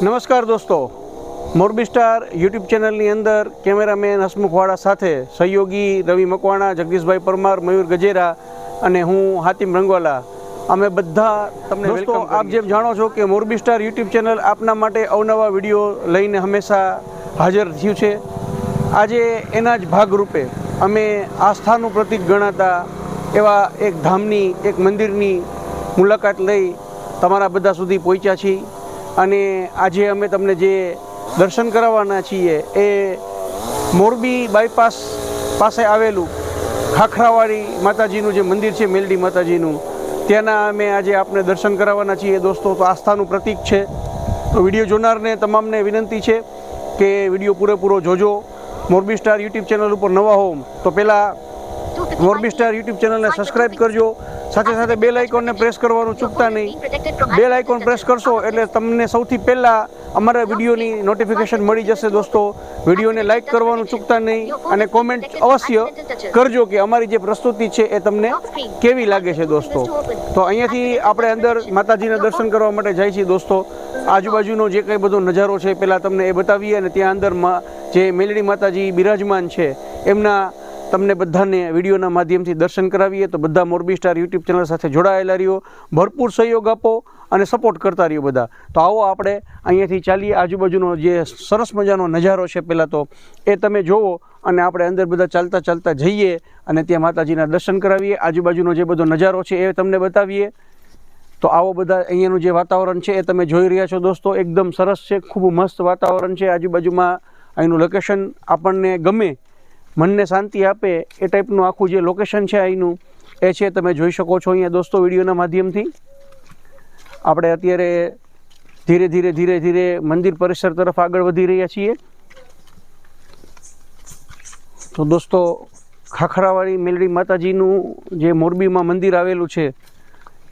નમસ્કાર દોસ્તો. Morbi star YouTube ચેનલની અંદર કેમેરામેન હસમુખવાડા સાથે સહયોગી રવિ મકવાણા જગદીશભાઈ પરમાર મયુર ગજેરા અને હું હાતિમ રંગવાલા. અમે બધા તમને દોસ્તો આપ જેમ જાણો છો કે મોરબી સ્ટાર યુટ્યુબ ચેનલ આપના માટે અવનવા વીડિયો લઈને હંમેશા હાજર થયું છે. આજે એના જ ભાગરૂપે અમે આસ્થાનું પ્રતીક ગણાતા એવા એક ધામની એક મંદિરની મુલાકાત લઈ તમારા બધા સુધી પહોંચ્યા છીએ. અને આજે અમે તમને જે દર્શન કરાવવાના છીએ એ મોરબી બાયપાસ પાસે આવેલું ખાખરાવાડી માતાજીનું જે મંદિર છે મેલડી માતાજીનું ત્યાંના અમે આજે આપને દર્શન કરાવવાના છીએ. દોસ્તો તો આસ્થાનું પ્રતીક છે. તો વીડિયો જોનારને તમામને વિનંતી છે કે વીડિયો પૂરેપૂરો જોજો. મોરબી સ્ટાર યુટ્યુબ ચેનલ ઉપર નવા હોમ તો પહેલાં મોરબી સ્ટાર યુટ્યુબ ચેનલને સબસ્ક્રાઇબ કરજો. સાથે સાથે બેલ આઇકોનને પ્રેસ કરવાનું ચૂકતા નહીં. બેલ આઇકોન પ્રેસ કરશો એટલે તમને સૌથી પહેલાં અમારા વિડીયોની નોટિફિકેશન મળી જશે દોસ્તો. વિડીયોને લાઇક કરવાનું ચૂકતા નહીં અને કોમેન્ટ અવશ્ય કરજો કે અમારી જે પ્રસ્તુતિ છે એ તમને કેવી લાગે છે દોસ્તો. તો અહીંયાથી આપણે અંદર માતાજીના દર્શન કરવા માટે જાય છીએ દોસ્તો. આજુબાજુનો જે કંઈ બધો નજારો છે પહેલાં તમને એ બતાવીએ અને ત્યાં અંદર જે મેલડી માતાજી બિરાજમાન છે, એમના તમને બધાને વિડીયોના માધ્યમથી દર્શન કરાવીએ તો બધા મોરબી સ્ટાર યુટ્યુબ ચેનલ સાથે જોડાયેલા રહ્યો, ભરપૂર સહયોગ આપો અને સપોર્ટ કરતા રહ્યો બધા. તો આવો આપણે અહીંયાથી ચાલીએ. આજુબાજુનો જે સરસ મજાનો નજારો છે પહેલાં તો એ તમે જોવો અને આપણે અંદર બધા ચાલતા ચાલતા જઈએ અને ત્યાં માતાજીના દર્શન કરાવીએ. આજુબાજુનો જે બધો નજારો છે એ તમને બતાવીએ. તો આવો બધા અહીંયાનું જે વાતાવરણ છે એ તમે જોઈ રહ્યા છો દોસ્તો. એકદમ સરસ છે. ખૂબ મસ્ત વાતાવરણ છે આજુબાજુમાં. અહીંનું લોકેશન આપણને ગમે મનને શાંતિ આપે એ ટાઈપનું આખું જે લોકેશન છે અહીંનું એ છે તમે જોઈ શકો છો અહીંયા દોસ્તો વિડીયોના માધ્યમથી. આપણે અત્યારે ધીરે ધીરે ધીરે ધીરે મંદિર પરિસર તરફ આગળ વધી રહ્યા છીએ. તો દોસ્તો, ખાખરાવાળી મેલડી માતાજીનું જે મોરબીમાં મંદિર આવેલું છે,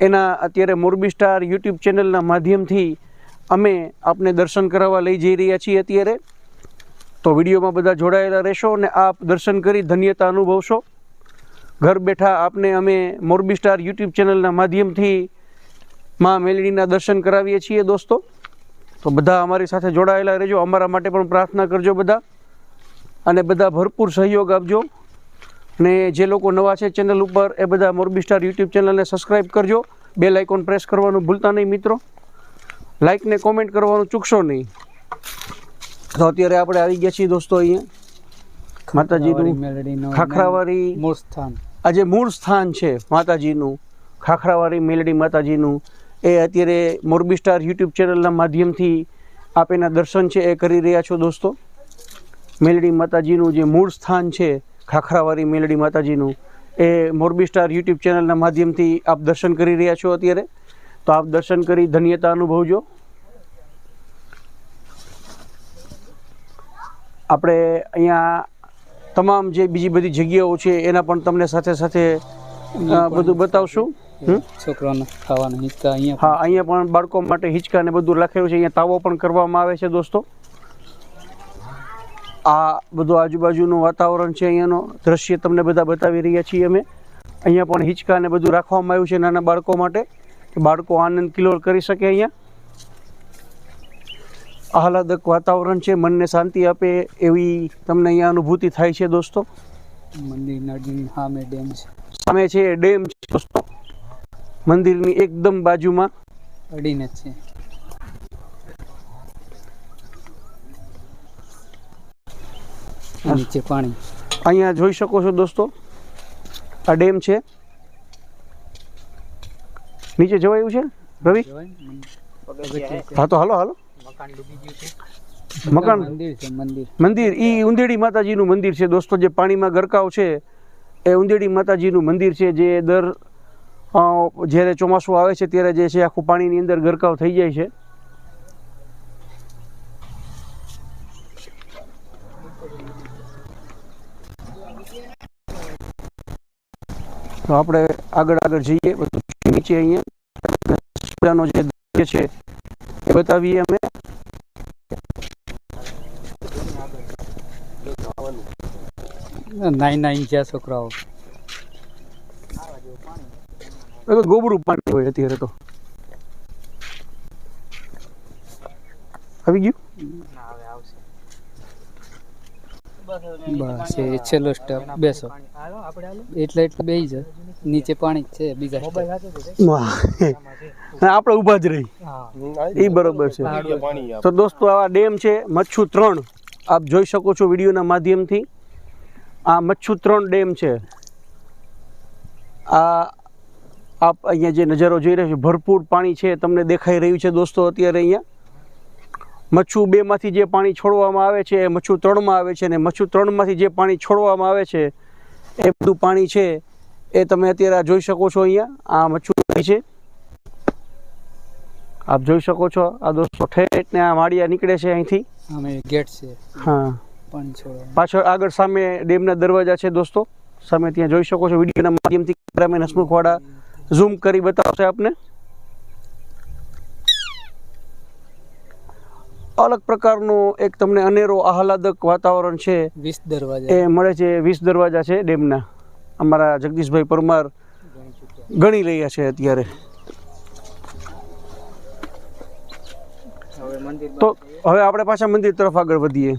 એના અત્યારે મોરબી સ્ટાર યુટ્યુબ ચેનલના માધ્યમથી અમે આપને દર્શન કરાવવા લઈ જઈ રહ્યા છીએ અત્યારે. તો વિડીયોમાં બધા જોડાયેલા રહેશો અને આપ દર્શન કરી ધન્યતા અનુભવશો. ઘર બેઠા આપને અમે મોરબી સ્ટાર યુટ્યુબ ચેનલના માધ્યમથી માં મેલડીના દર્શન કરાવીએ છીએ દોસ્તો. તો બધા અમારી સાથે જોડાયેલા રહેજો, અમારા માટે પણ પ્રાર્થના કરજો બધા. અને બધા ભરપૂર સહયોગ આપજો. અને જે લોકો નવા છે ચેનલ ઉપર, એ બધા મોરબી સ્ટાર યુટ્યુબ ચેનલને સબસ્ક્રાઈબ કરજો. બેલ આઇકોન પ્રેસ કરવાનું ભૂલતા નહીં મિત્રો. લાઇકને કોમેન્ટ કરવાનું ચૂકશો નહીં. તો અત્યારે આપણે આવી ગયા છીએ દોસ્તો અહીંયા. માતાજીનું ખાખરાવારી મૂળ સ્થાન. આ જે મૂળ સ્થાન છે માતાજીનું ખાખરાવાળી મેલડી માતાજીનું એ અત્યારે મોરબી સ્ટાર યુટ્યુબ ચેનલના માધ્યમથી આપ એના દર્શન છે એ કરી રહ્યા છો દોસ્તો. મેલડી માતાજીનું જે મૂળ સ્થાન છે ખાખરાવાળી મેલડી માતાજીનું એ મોરબી સ્ટાર યુટ્યુબ ચેનલના માધ્યમથી આપ દર્શન કરી રહ્યા છો અત્યારે. તો આપ દર્શન કરી ધન્યતા અનુભવજો. આપણે અહીંયા તમામ જે બીજી બધી જગ્યાઓ છે એના પણ તમને સાથે સાથે બધું બતાવશું? છોકરાઓને ખાવાના હિંચકા અહીંયા હા અહીંયા પણ બાળકો માટે હિંચકા ને બધું લખેલું છે અહીંયા તાવો પણ કરવામાં આવે છે દોસ્તો. આ બધું આજુબાજુનું વાતાવરણ છે અહીંયાનો દ્રશ્ય તમને બધા બતાવી રહ્યા છીએ અમે. અહીંયા પણ હિંચકા ને બધું રાખવામાં આવ્યું છે નાના બાળકો માટે કે બાળકો આનંદ કિલોલ કરી શકે અહીંયા. આહલાદક વાતાવરણ છે મનને શાંતિ આપે એવી તમને અહીંયા અનુભૂતિ થાય છે દોસ્તો? મંદિર નદી સામે ડેમ છે. સામે છે ડેમ છે દોસ્તો. મંદિરની એકદમ બાજુમાં. અડીને છે. નીચે પાણી. અહીંયા જોઈ શકો છો દોસ્તો. આ ડેમ છે. નીચે જવાયું છે રવિ. હા તો હાલો હાલો. મકાન મંદિર છે મંદિર. મંદિર. ઈ ઉંદેડી માતાજીનું મંદિર છે. દોસ્તો જે પાણીમાં ગરકાવ છે એ ઉંદેડી માતાજીનું મંદિર છે જે દર જ્યારે ચોમાસું આવે છે ત્યારે જે છે આખું પાણીની અંદર ગરકાવ થઈ જાય છે. તો આપણે આગળ આગળ જઈએ નીચે અહીંયા. જે દ્રશ્ય છે બતાવીએ અમે. નાઈ નાઈ જ્યાં છોકરાઓ. એ તો ગોબરું પાણી હોય અત્યારે તો. આવી ગયું? બસ એ છેલ્લો સ્ટેપ બેસો. એટલે એટલે બે જ. નીચે પાણી છે બીજા આપણે ઊભા જ રહી. એ બરોબર છે. તો દોસ્તો આ ડેમ છે મચ્છુ ત્રણ. આપ જોઈ શકો છો વિડીયોના માધ્યમથી. આ મચ્છુ ત્રણ ડેમ છે. આ આપ અહીંયા જે નજારો જોઈ રહ્યા છો ભરપૂર પાણી છે તમને દેખાઈ રહ્યું છે દોસ્તો અત્યારે અહીંયા. મચ્છુ બેમાંથી જે પાણી છોડવામાં આવે છે એ મચ્છુ ત્રણમાં આવે છે અને મચ્છુ ત્રણમાંથી જે પાણી છોડવામાં આવે છે એ બધું પાણી છે એ તમે અત્યારે જોઈ શકો છો અહીંયા. આ મચ્છુ છે. આપ જોઈ શકો છો. આ દોસ્તો ઠેઠ ને આ માળિયા નીકળે છે અહીંથી. ગેટ છે. હા. પાછળ આગળ સામે ડેમના દરવાજા છે દોસ્તો. સામે ત્યાં જોઈ શકો છો વિડીયોના માધ્યમથી કેમેરામેન હસમુખવાડા. ઝૂમ કરી બતાવશે આપને. અલગ પ્રકારનું એક તમને અનેરો આહલાદક વાતાવરણ છે. વીસ દરવાજા. એ મળે છે વીસ દરવાજા છે ડેમના. અમારા જગદીશભાઈ પરમાર ગણી રહ્યા છે અત્યારે. તો હવે આપણે પાછા મંદિર તરફ આગળ વધીએ.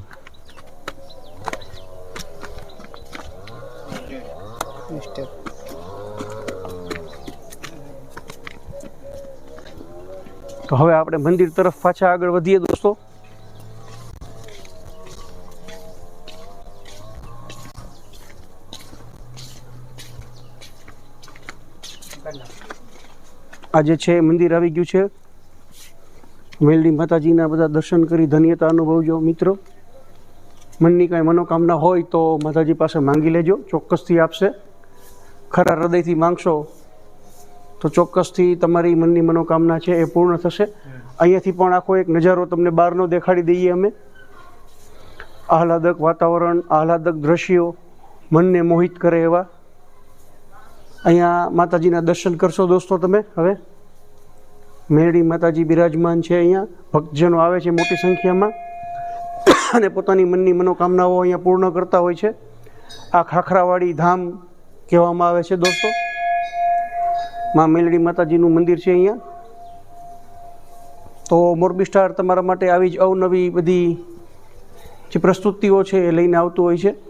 તો હવે આપણે મંદિર તરફ પાછા આગળ વધીએ. આજે છે મંદિર આવી ગયું છે. વેલડી માતાજીના બધા દર્શન કરી ધન્યતા અનુભવજો મિત્રો. મનની કાંઈ મનોકામના હોય તો માતાજી પાસે માંગી લેજો, ચોક્કસથી આપશે. ખરા હૃદયથી માંગશો તો ચોક્કસથી તમારી મનની મનોકામના છે એ પૂર્ણ થશે. અહીંયાથી પણ આખો એક નજારો તમને બહારનો દેખાડી દઈએ અમે. આહલાદક વાતાવરણ, આહલાદક દ્રશ્યો મનને મોહિત કરે એવા. અહીંયા માતાજીના દર્શન કરશો દોસ્તો તમે, હવે? મેળી માતાજી બિરાજમાન છે અહીંયા, ભક્તજનો આવે છે મોટી સંખ્યામાં. અને પોતાની મનની મનોકામનાઓ અહીંયા પૂર્ણ કરતા હોય છે. આ ખાખરાવાડી ધામ કહેવામાં આવે છે દોસ્તો. માં મેલડી માતાજીનું મંદિર છે અહીંયા. તો મોરબી સ્ટાર તમારા માટે આવી જ અવનવી બધી જે પ્રસ્તુતિઓ છે એ લઈને આવતું હોય છે.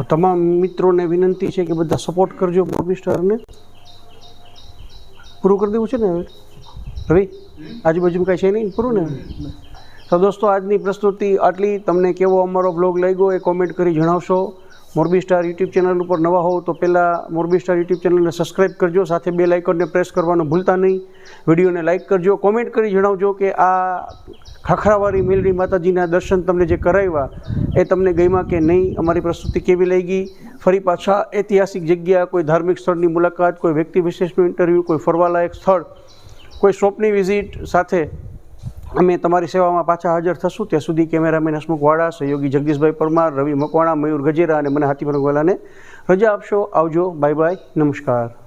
તો તમામ મિત્રોને વિનંતી છે કે બધા સપોર્ટ કરજો મોરબી પૂરું કરી દેવું છે ને હવે? રવિ, આજુબાજુમાં કાંઈ છે નહીં? પૂરું ને? તો દોસ્તો, આજની પ્રસ્તુતિ આટલી. તમને કેવો અમારો બ્લોગ લાગ્યો એ કોમેન્ટ કરી જણાવશો. મોરબી સ્ટાર યુટ્યુબ ચેનલ ઉપર નવા હોવ તો પહેલાં મોરબી સ્ટાર યુટ્યુબ ચેનલને સબસ્ક્રાઈબ કરજો. સાથે બે લાઇકોનને પ્રેસ કરવાનું ભૂલતા નહીં. વિડીયોને લાઇક કરજો. કોમેન્ટ કરી જણાવજો કે આ ખાખરાવાળી મેલડી માતાજીના દર્શન તમને જે કરાવ્યા એ તમને ગમ્યા કે નહીં? અમારી પ્રસ્તુતિ કેવી લાગી? ફરી પાછા ઐતિહાસિક જગ્યા, કોઈ ધાર્મિક સ્થળની મુલાકાત, કોઈ વ્યક્તિ વિશેષનું ઇન્ટરવ્યૂ કોઈ ફરવાલાયક સ્થળ, કોઈ શોપની વિઝિટ સાથે અમે તમારી સેવામાં પાછા હાજર થશું. ત્યાં સુધી કેમેરામેન હસમુખ વાળા, સહયોગી જગદીશભાઈ પરમાર, રવિ મકવાણા, મયુર ગજેરા અને મને હાથી પરગવાલાને રજા આપશો. આવજો. Bye bye. નમસ્કાર.